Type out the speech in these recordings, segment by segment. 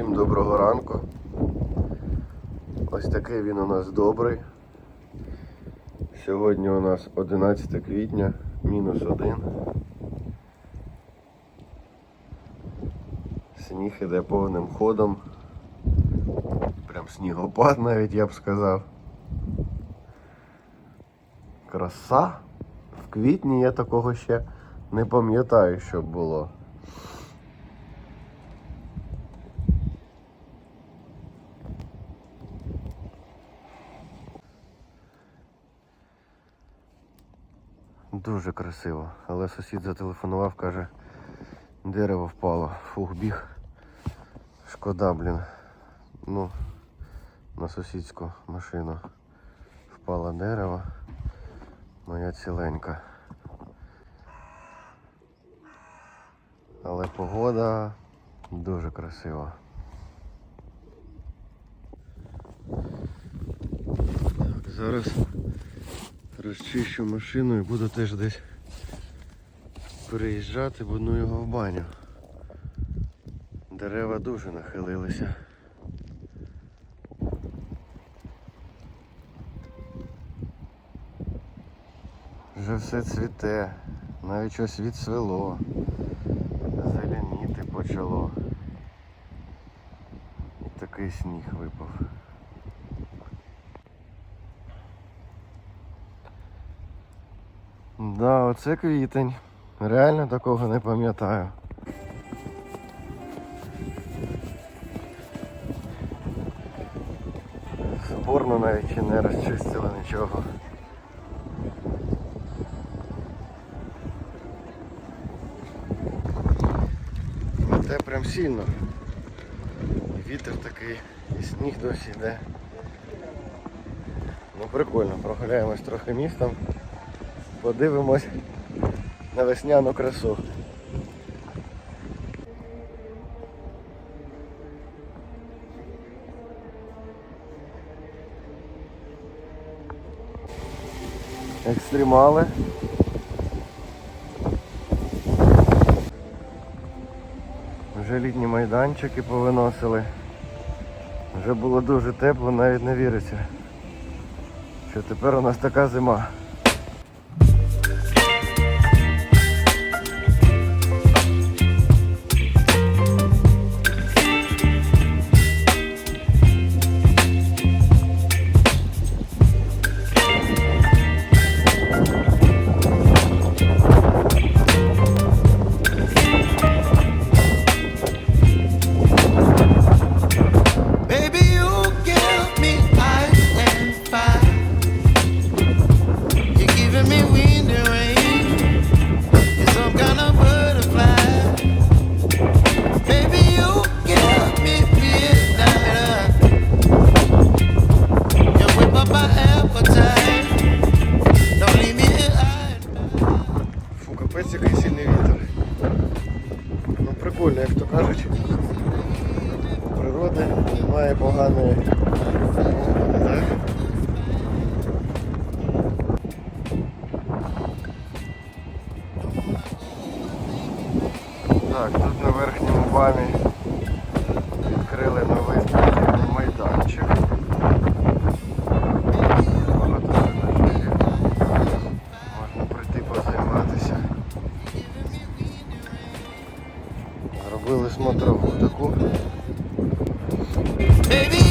Всім доброго ранку. Ось такий він у нас добрий. Сьогодні у нас 11 квітня, мінус один. Сніг іде повним ходом. Прям снігопад навіть я б сказав. Краса. В квітні я такого ще не пам'ятаю, щоб було. Дуже красиво. Але сусід зателефонував, каже, дерево впало. Фух, біг. Шкода, блін. Ну, на сусідську машину впало дерево. Моя ціленька. Але погода дуже красива. Так, зараз розчищу машину і буду теж десь переїжджати, бо ну його в баню. Дерева дуже нахилилися. Вже все цвіте, навіть щось відсвело, зеленіти почало. І такий сніг випав. Да, оце квітень. Реально такого не пам'ятаю. Зборно навіть і не розчистили нічого. Те прям сильно. Вітер такий, і сніг досі йде. Ну прикольно, прогуляємось трохи містом, подивимось на весняну красу. Екстремали. Вже літні майданчики повиносили. Вже було дуже тепло, навіть не віриться. Що тепер у нас така зима. Кажуть. У природи немає поганої. Так? Тут на верхньому бамі відкрили новий майданчик. Зробили смотрову таку. Baby,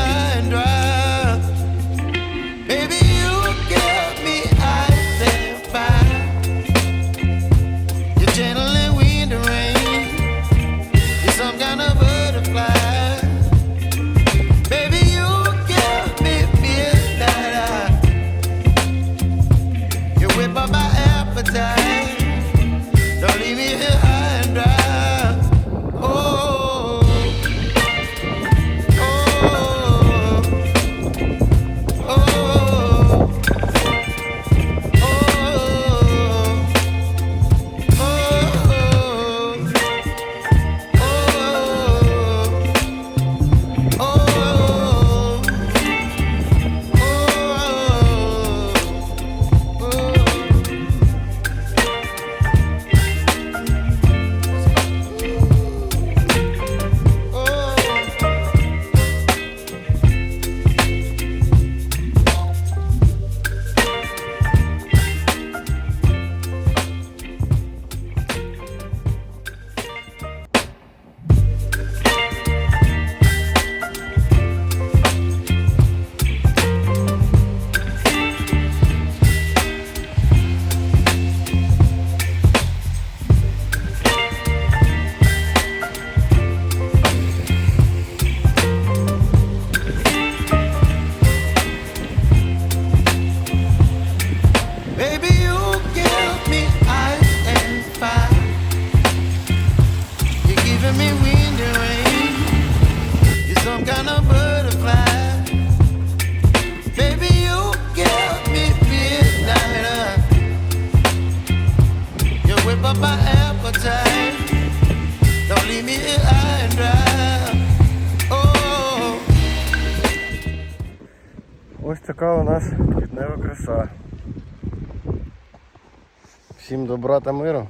Ось така у нас піднева краса. Всім добра та миру.